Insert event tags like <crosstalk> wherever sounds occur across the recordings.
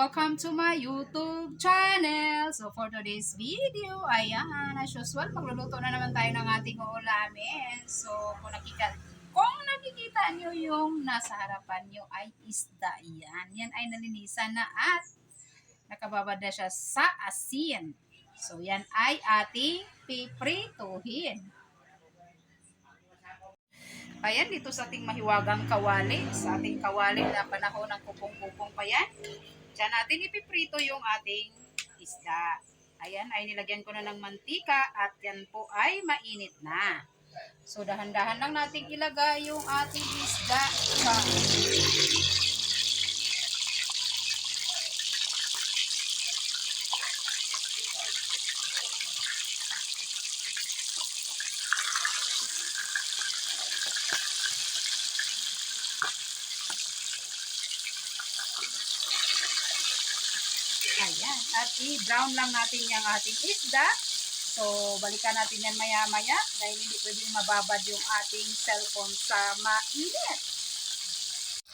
Welcome to my YouTube channel! So for today's video, ayan, as usual, magluluto na naman tayo ng ating ulamin. So kung nakikita, kung nakikita nyo yung nasa harapan nyo ay isda yan. Yan ay nalinisan na at nakababad na siya sa asin. So yan ay ating piprituhin. Ayan, dito sa ating mahiwagang kawali, sa ating kawali na panahon ng kupong-kupong pa yan. Diyan natin ipiprito yung ating isda. Ayan, ay nilagyan ko na ng mantika at yan po ay mainit na. So, dahan-dahan lang natin ilagay yung ating isda sa Ayan. At i-brown lang natin yung ating isda. So, balikan natin yan maya-maya dahil hindi pwedeng mababad yung ating cellphone sa mainit.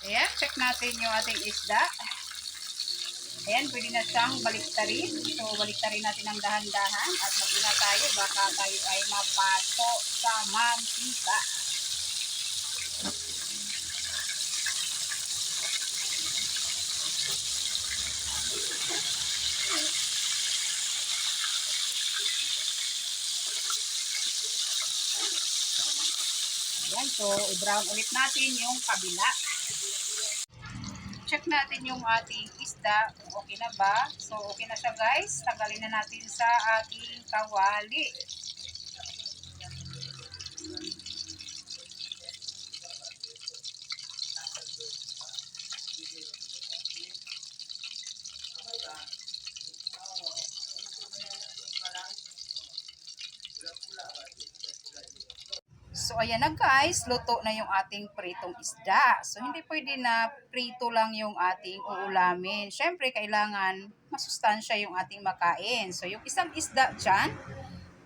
Ayan, check natin yung ating isda. Ayan, pwede na siyang baliktarin. So, baliktarin natin ng dahan-dahan at mag-ina tayo. Baka tayo ay mapato sa mantika. Ayan, so i-brown ulit natin yung kabila. Check natin yung ating isda. Okay na ba? So, okay na siya guys. Tanggalin na natin sa ating kawali. Ayan na guys, luto na yung ating pritong isda. So, hindi pwede na prito lang yung ating uulamin. Siyempre, kailangan masustansya yung ating makain. So, yung isang isda dyan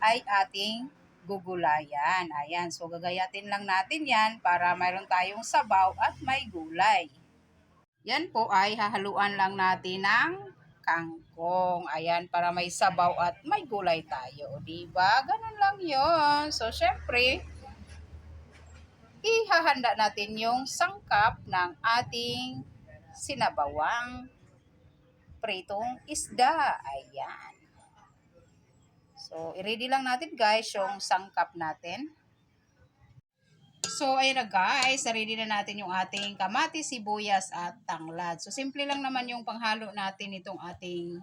ay ating gugulayan. Ayan, so gagayatin lang natin yan para mayroon tayong sabaw at may gulay. Yan po ay hahaluan lang natin ng kangkong. Ayan, para may sabaw at may gulay tayo. Diba? Ganun lang yon So, syempre, ihahanda natin yung sangkap ng ating sinabawang pritong isda. Ayan. So, i-ready lang natin guys yung sangkap natin. So, ayun na guys, ready na natin yung ating kamatis, sibuyas at tanglad. So, simple lang naman yung panghalo natin itong ating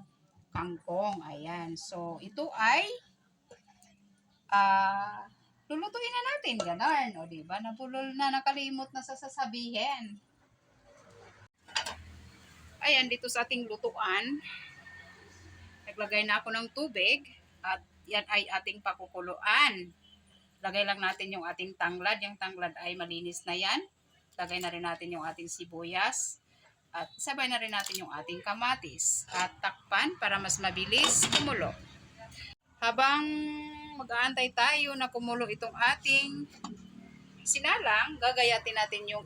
kangkong. Ayan. So, ito ay ah lulutuin na natin, ganon. O, diba? Napulol na, nakalimot na sa sasabihin. Ayan, dito sa ating lutuan, naglagay na ako ng tubig at yan ay ating pakukuluan. Lagay lang natin yung ating tanglad. Yung tanglad ay malinis na yan. Lagay na rin natin yung ating sibuyas. At sabay na rin natin yung ating kamatis. At takpan para mas mabilis kumulo. Habang mag-aantay tayo na kumulo itong ating sinalang, gagayatin natin yung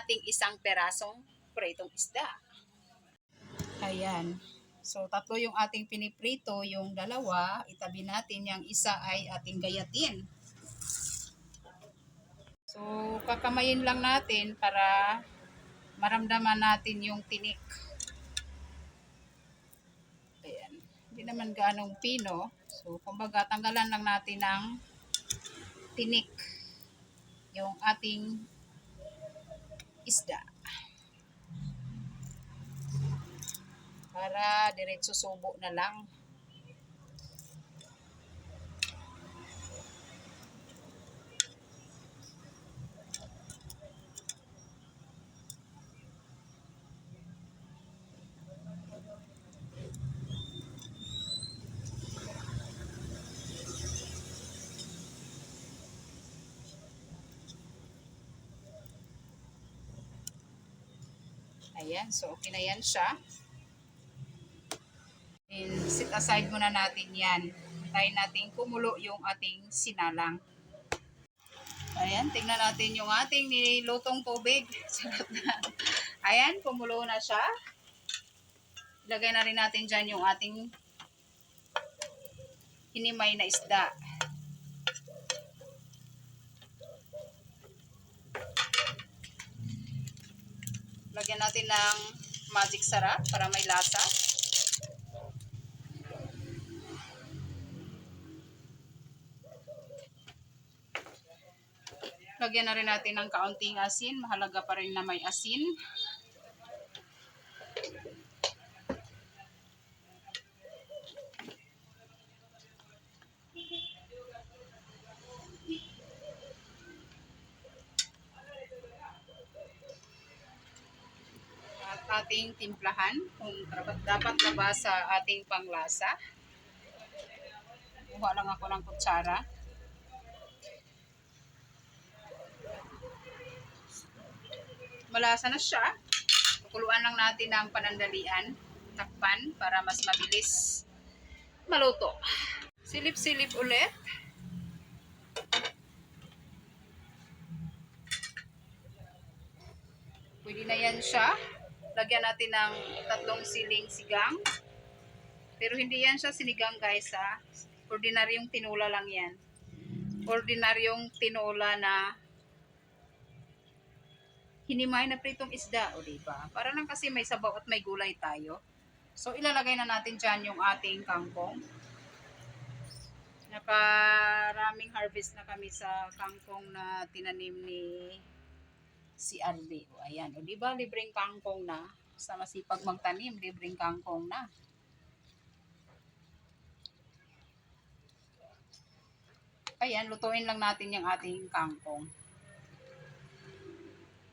ating isang perasong pritong isda. Ayan. So, tatlo yung ating piniprito, yung dalawa, itabi natin, yung isa ay ating gayatin. So, kakamayin lang natin para maramdaman natin yung tinik. Ayan. Hindi naman ganong pino. So, kumbaga, tanggalan lang natin ng tinik yung ating isda. Para diretso subo na lang. Ayan, so okay na yan siya. And sit aside muna natin yan. Tayo natin kumulo yung ating sinalang. Ayan, tingnan natin yung ating nilutong tubig. <laughs> Ayan, kumulo na siya. Ilagay na rin natin dyan yung ating hinimay na isda. Lagyan natin ng magic sarap para may lasa. Lagyan na rin natin ng kaunting asin. Mahalaga pa rin na may asin. At ating timplahan kung dapat, na ba sa ating panglasa. Kuha lang ako ng kutsara. malasa na siya. Kukuluan lang natin ng panandalian. Takpan para mas mabilis maluto. Silip-silip ulit. Pwede na yan siya. Lagyan natin ng tatlong siling sigang. Pero hindi yan siya sinigang guys ha. Ordinaryong tinola lang yan. Ordinaryong tinola na hinimay na pritong isda, o diba? Para lang kasi may sabaw at may gulay tayo. So, ilalagay na natin dyan yung ating kangkong. Nakaraming harvest na kami sa kangkong na tinanim ni si Arby. O, ayan. O, diba, libreng kangkong na. Sa masipag magtanim, libreng kangkong na. Ayan, lutuin lang natin yung ating kangkong.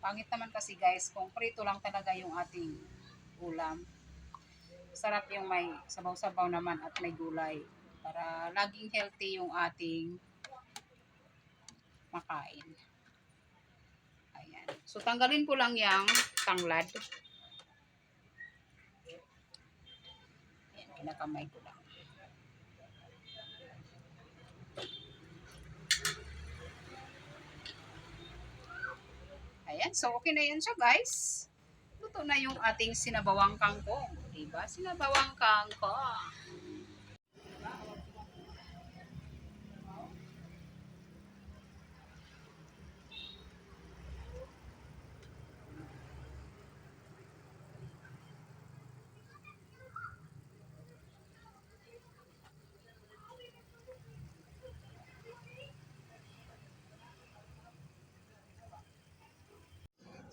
Pangit naman kasi guys, kung prito lang talaga yung ating ulam. Sarap yung may sabaw-sabaw naman at may gulay. Para laging healthy yung ating makain. So, tanggalin ko lang yung tanglad. Ayan, kinakamay ko lang. Ayan, so okay na yan siya guys. Luto na yung ating sinabawang kangkong. Diba? Sinabawang kangkong.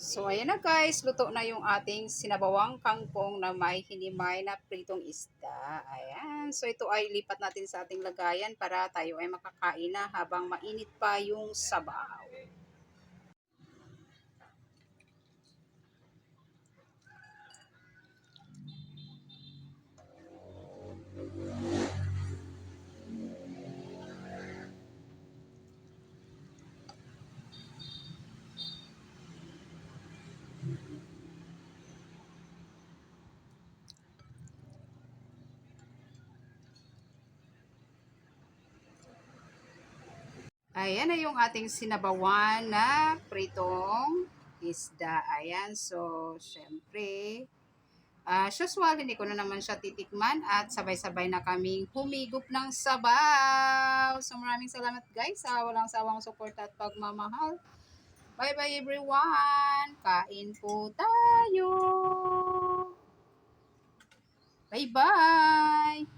So, ayan na guys. Luto na yung ating sinabawang kangkong na may hinimay na pritong isda. Ayan. So, ito ay lipat natin sa ating lagayan para tayo ay makakain na habang mainit pa yung sabaw. Ayan na yung ating sinabawan na pritong isda. Ayan, so, syempre, ah usual, hindi ko na naman siya titikman at sabay-sabay na kaming humigop ng sabaw. So, maraming salamat guys sa walang sawang support at pagmamahal. Bye-bye everyone! Kain po tayo! Bye-bye!